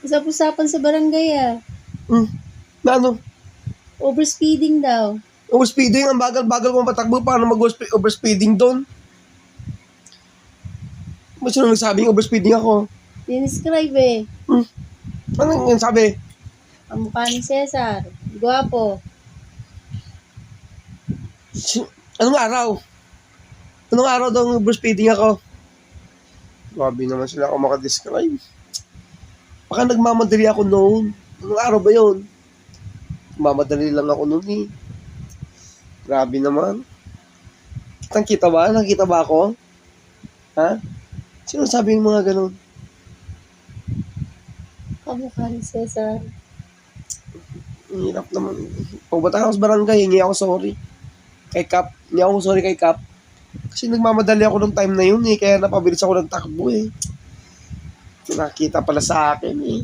Usap-usapan sa barangay ah. Hmm. Na ano? Overspeeding daw. Overspeeding, ang bagal-bagal kong patakbo. Paano mag-overspeeding doon? Ba't sino nagsabing overspeeding ako? Dinescribe eh. Hmm. Ano yung sabi? Ang mukha ni Cesar. Gwapo. Si- Anong araw? Anong araw daw overspeeding ako? Grabe naman sila ako makadescribe. Baka nagmamadali ako noon. Anong araw ba yun? Mamadali lang ako noon eh. Grabe naman. Kitang kita ba? Nakita ba ako? Ha? Sino sabi yung mga ganun? Kamukha ni Cesar. Ang hirap naman. Ako sa barangay, hingi ako sorry. Kay Kap. Hindi ako sorry kay Kap. Kasi nagmamadali ako nung time na yun eh. Kaya napabilis ako ng takbo eh. Nakita pala sa akin eh.